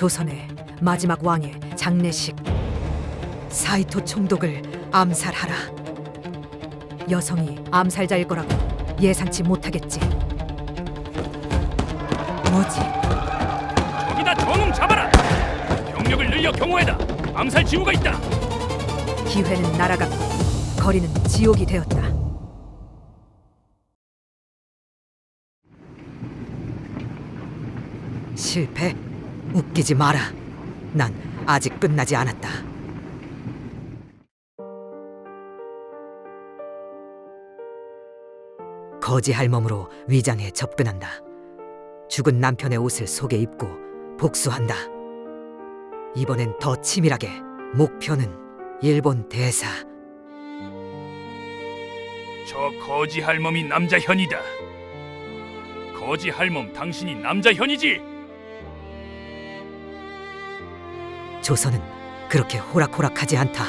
조선의 마지막 왕의 장례식 사이토 총독을 암살하라. 여성이 암살자일 거라고 예상치 못하겠지. 뭐지? 거기다 저놈 잡아라. 병력을 늘려 경호해다. 암살 징후가 있다. 기회는 날아갔고 거리는 지옥이 되었다. 실패? 웃기지 마라. 난 아직 끝나지 않았다. 거지할 몸으로 위장에 접근한다. 죽은 남편의 옷을 속에 입고 복수한다. 이번엔 더 치밀하게 목표는 일본 대사. 저 거지 할멈이 남자 현이다. 거지 할멈 당신이 남자 현이지? 조선은 그렇게 호락호락하지 않다.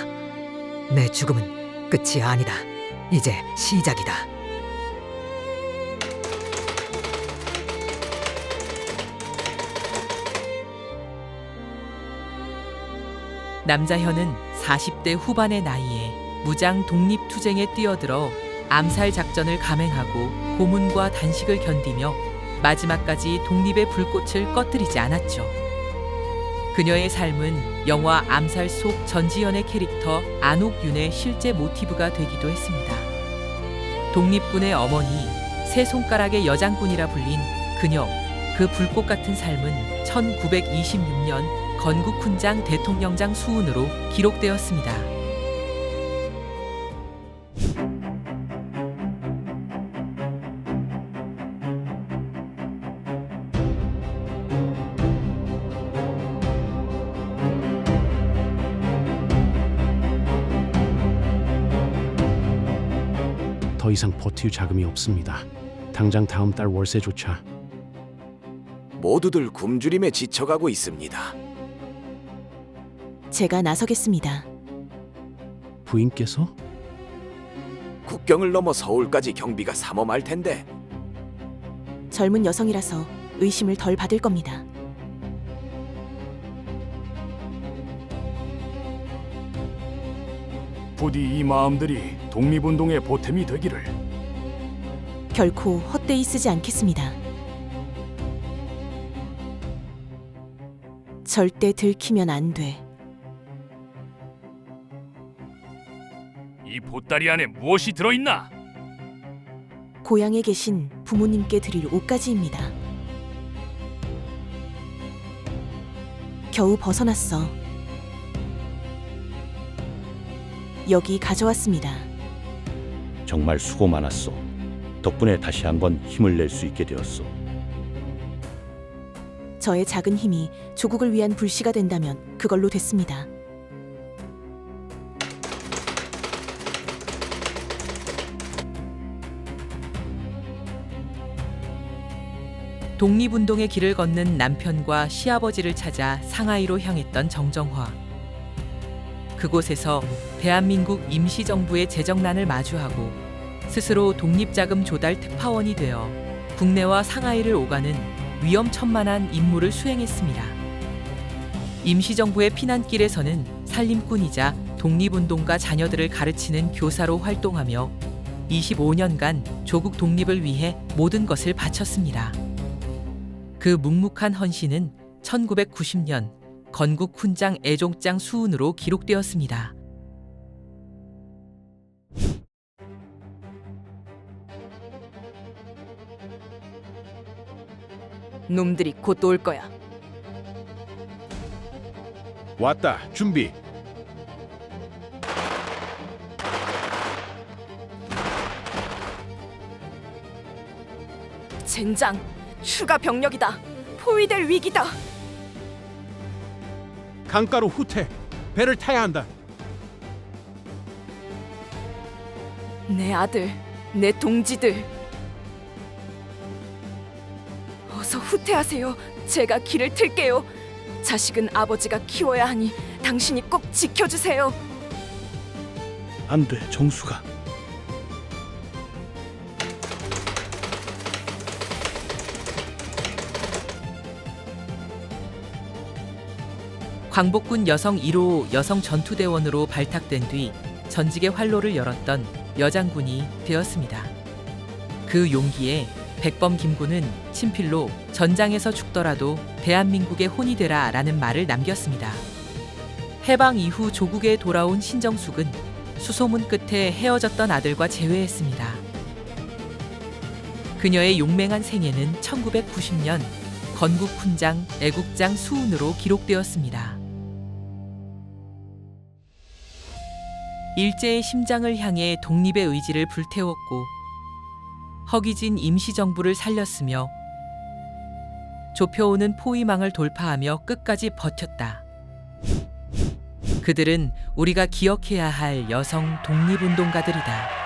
내 죽음은 끝이 아니다. 이제 시작이다. 남자현은 40대 후반의 나이에 무장 독립 투쟁에 뛰어들어 암살 작전을 감행하고 고문과 단식을 견디며 마지막까지 독립의 불꽃을 꺼뜨리지 않았죠. 그녀의 삶은 영화 암살 속 전지현의 캐릭터 안옥윤의 실제 모티브가 되기도 했습니다. 독립군의 어머니, 세 손가락의 여장군이라 불린 그녀, 그 불꽃 같은 삶은 1926년 건국훈장 대통령장 수운으로 기록되었습니다. 더 이상 버틸 자금이 없습니다. 당장 다음 달 월세조차 모두들 굶주림에 지쳐가고 있습니다. 제가 나서겠습니다. 부인께서 국경을 넘어 서울까지 경비가 삼엄할 텐데 젊은 여성이라서 의심을 덜 받을 겁니다. 부디 이 마음들이 독립운동의 보탬이 되기를. 결코 헛되이 쓰지 않겠습니다. 절대 들키면 안 돼. 이 보따리 안에 무엇이 들어있나? 고향에 계신 부모님께 드릴 옷가지입니다. 겨우 벗어났어. 여기 가져왔습니다. 정말 수고 많았어. 덕분에 다시 한번 힘을 낼 수 있게 되었어. 저의 작은 힘이 조국을 위한 불씨가 된다면 그걸로 됐습니다. 독립운동의 길을 걷는 남편과 시아버지를 찾아 상하이로 향했던 정정화. 그곳에서 대한민국 임시정부의 재정난을 마주하고 스스로 독립자금 조달 특파원이 되어 국내와 상하이를 오가는 위험천만한 임무를 수행했습니다. 임시정부의 피난길에서는 살림꾼이자 독립운동가 자녀들을 가르치는 교사로 활동하며 25년간 조국 독립을 위해 모든 것을 바쳤습니다. 그 묵묵한 헌신은 1990년 건국 훈장 애종장 수운으로 기록되었습니다. 놈들이 곧 올 거야. 왔다 준비 젠장, 추가 병력이다. 포위될 위기다. 강가로 후퇴 배를 타야 한다. 내 아들, 내 동지들. 어서 후퇴하세요. 제가 길을 틀게요. 자식은 아버지가 키워야 하니 당신이 꼭 지켜주세요. 안 돼, 정수가. 광복군 여성 1호 여성 전투대원으로 발탁된 뒤 전직의 활로를 열었던 여장군이 되었습니다. 그 용기에 백범 김구는 친필로 전장에서 죽더라도 대한민국의 혼이 되라 라는 말을 남겼습니다. 해방 이후 조국에 돌아온 신정숙은 수소문 끝에 헤어졌던 아들과 재회했습니다. 그녀의 용맹한 생애는 1990년 건국 훈장 애국장 수운으로 기록되었습니다. 일제의 심장을 향해 독립의 의지를 불태웠고 허기진 임시정부를 살렸으며 좁혀오는 포위망을 돌파하며 끝까지 버텼다. 그들은 우리가 기억해야 할 여성 독립운동가들이다.